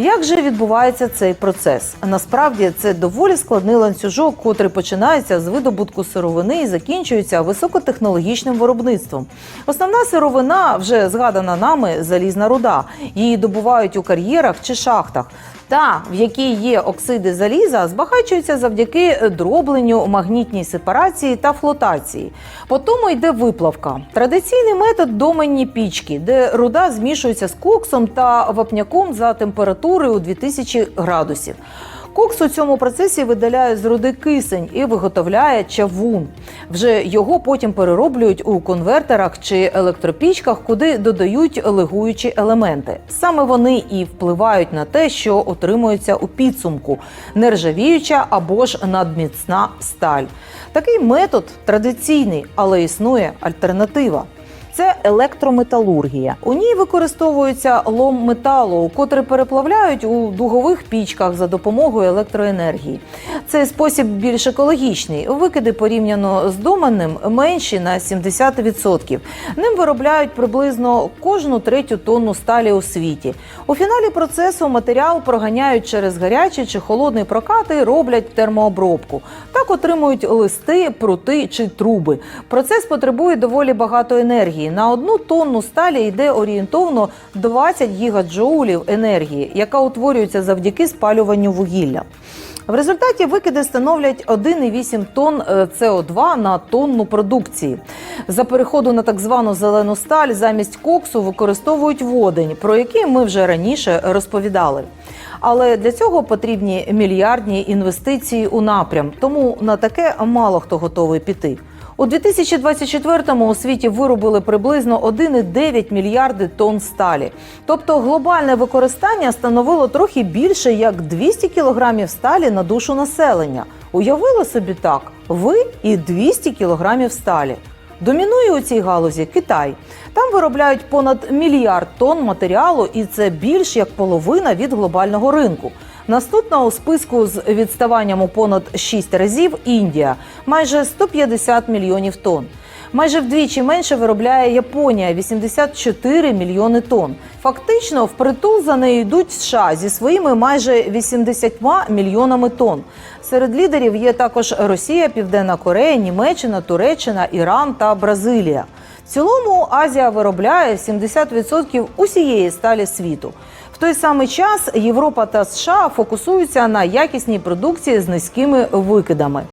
Як же відбувається цей процес? Насправді це доволі складний ланцюжок, котрий починається з видобутку сировини і закінчується високотехнологічним виробництвом. Основна сировина вже згадана нами залізна руда. Її добувають у кар'єрах чи шахтах. Та, в якій є оксиди заліза, збагачується завдяки дробленню, магнітній сепарації та флотації. По тому йде виплавка. Традиційний метод доменні пічки, де руда змішується з коксом та вапняком за температурою у 2000 градусів. Кокс у цьому процесі видаляє з руди кисень і виготовляє чавун. Вже його потім перероблюють у конвертерах чи електропічках, куди додають легуючі елементи. Саме вони і впливають на те, що отримується у підсумку нержавіюча або ж надміцна сталь. Такий метод традиційний, але існує альтернатива. Це електрометалургія. У ній використовується лом металу, котрий переплавляють у дугових пічках за допомогою електроенергії. Цей спосіб більш екологічний. Викиди порівняно з доменним менші на 70%. Ним виробляють приблизно кожну третю тонну сталі у світі. У фіналі процесу матеріал проганяють через гарячий чи холодний прокат і роблять термообробку. Так отримують листи, прути чи труби. Процес потребує доволі багато енергії. На одну тонну сталі йде орієнтовно 20 гігаджоулів енергії, яка утворюється завдяки спалюванню вугілля. В результаті викиди становлять 1,8 тонн е, СО2 на тонну продукції. За переходу на так звану зелену сталь замість коксу використовують водень, про який ми вже раніше розповідали. Але для цього потрібні мільярдні інвестиції у напрям, тому на таке мало хто готовий піти. У 2024-му у світі виробили приблизно 1,9 мільярди тонн сталі. Тобто глобальне використання становило трохи більше як 200 кілограмів сталі на душу населення. Уявили собі так: ви і 200 кілограмів сталі. Домінує у цій галузі Китай. Там виробляють понад мільярд тонн матеріалу, і це більш як половина від глобального ринку. Наступна у списку з відставанням у понад 6 разів Індія майже 150 мільйонів тонн. Майже вдвічі менше виробляє Японія 84 мільйони тонн. Фактично, впритул за нею йдуть США зі своїми майже 80 мільйонами тонн. Серед лідерів є також Росія, Південна Корея, Німеччина, Туреччина, Іран та Бразилія. В цілому Азія виробляє 70% усієї сталі світу. В той самий час Європа та США фокусуються на якісній продукції з низькими викидами.